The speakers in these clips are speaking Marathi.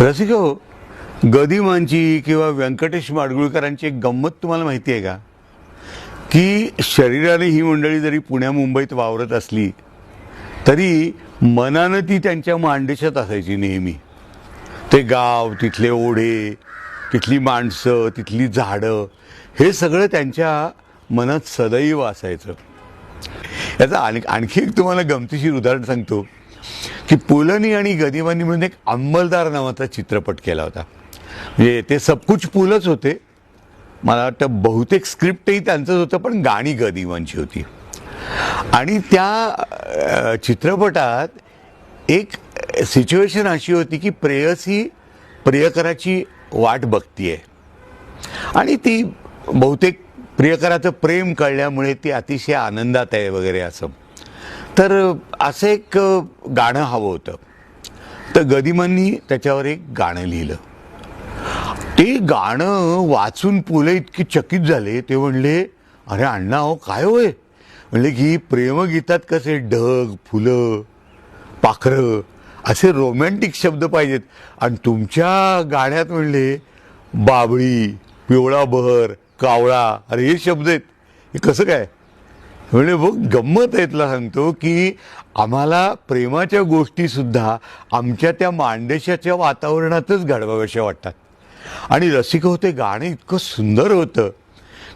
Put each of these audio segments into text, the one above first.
रसिक हो गदिमांची किंवा व्यंकटेश माडगुळकरांची एक गंमत तुम्हाला माहिती आहे का? की शरीराने ही मंडळी जरी पुण्या मुंबईत वावरत असली तरी मनानं ती त्यांच्या मांडेशात असायची नेहमी. ते गाव तिथले ओढे तिथली माणसं तिथली झाडं हे सगळं त्यांच्या मनात सदैव असायचं. याचं आणखी आणखी एक तुम्हाला गमतीशीर उदाहरण सांगतो. की पुलनी आणि गदिमांनी म्हणून एक अंमलदार नावाचा चित्रपट केला होता. म्हणजे ते सबकुच पुलच होते. मला वाटतं बहुतेक स्क्रिप्टही त्यांचंच होतं पण गाणी गदिमांची होती. आणि त्या चित्रपटात एक सिच्युएशन अशी होती की प्रेयसी प्रियकराची वाट बघतीये. आणि ती बहुतेक प्रियकराचं प्रेम कळल्यामुळे ती अतिशय आनंदात आहे वगैरे असं. तर असं एक गाणं हवं होतं. तर गदिमांनी त्याच्यावर एक गाणं लिहिलं. ते गाणं वाचून पुले इतके चकित झाले ते म्हणले अरे अण्णा हो काय होय म्हणले की प्रेमगीतात कसे ढग फुलं पाखरं असे रोमॅन्टिक शब्द पाहिजेत. आणि तुमच्या गाण्यात म्हणले बाबळी पिवळा बहर कावळा अरे हे शब्द आहेत. हे कसं काय? म्हणजे बघ गंमत आहे तुला सांगतो की आम्हाला प्रेमाच्या गोष्टीसुद्धा आमच्या त्या मांडेशाच्या वातावरणातच घडवाव्याशा वाटतात. आणि रसिक होते गाणं इतकं सुंदर होतं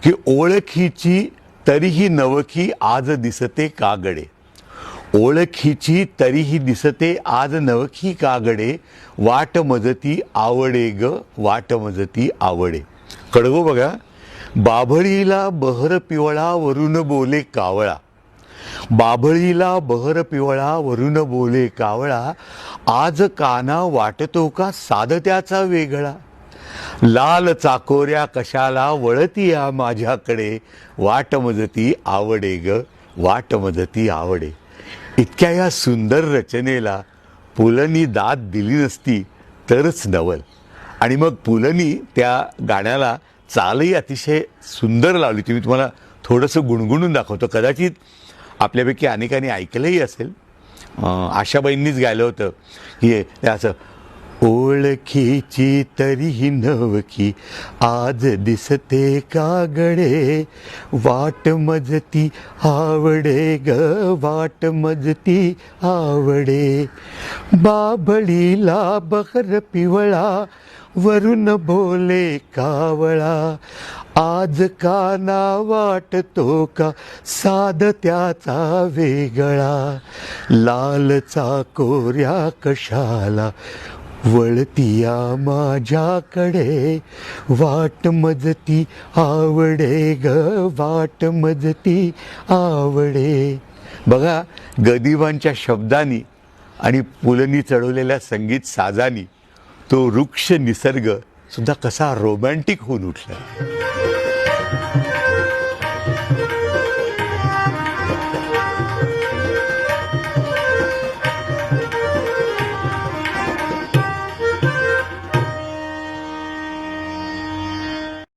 की ओळखीची तरीही नवखी आज दिसते कागडे. ओळखीची तरीही दिसते आज नवखी कागडे वाट मजती आवडे ग वाट मजती आवडे. कडगो बघा. बाभळीला बहर पिवळा वरून बोले कावळा. बाभळीला बहर पिवळा वरून बोले कावळा. आज काना वाटतो का साधत्याचा वेगळा? लाल चाकोऱ्या कशाला वळती या माझ्याकडे? वाट मजती आवडे ग वाट मजती आवडे. इतक्या या सुंदर रचनेला पुलंनी दाद दिली नसती तरच नवल. आणि मग पुलंनी त्या गाण्याला चालही अतिशय सुंदर लावली. ती मी तुम्हाला थोडंसं गुणगुणून दाखवतो. कदाचित आपल्यापैकी अनेकांनी ऐकलंही असेल. आशाबाईंनीच गायलं होतं की हे असं ओळखीची तरीही नवकी. आज दिसते कागडे वाट मजती आवडे ग वाट मजती आवडे. बाभळीला बहर पिवळा वरून बोले कावळा. आज काना वाटतो का साध त्याचा वेगळा? लालचा कोऱ्या कशाला? वळतिया माझ्याकडे. वाट मजती आवडे ग वाट मजती आवडे. बघा गदिबांच्या शब्दांनी आणि पुलंनी चढवलेल्या संगीत साजानी तो वृक्ष निसर्ग सुद्धा कसा रोमॅन्टिक होऊन उठला.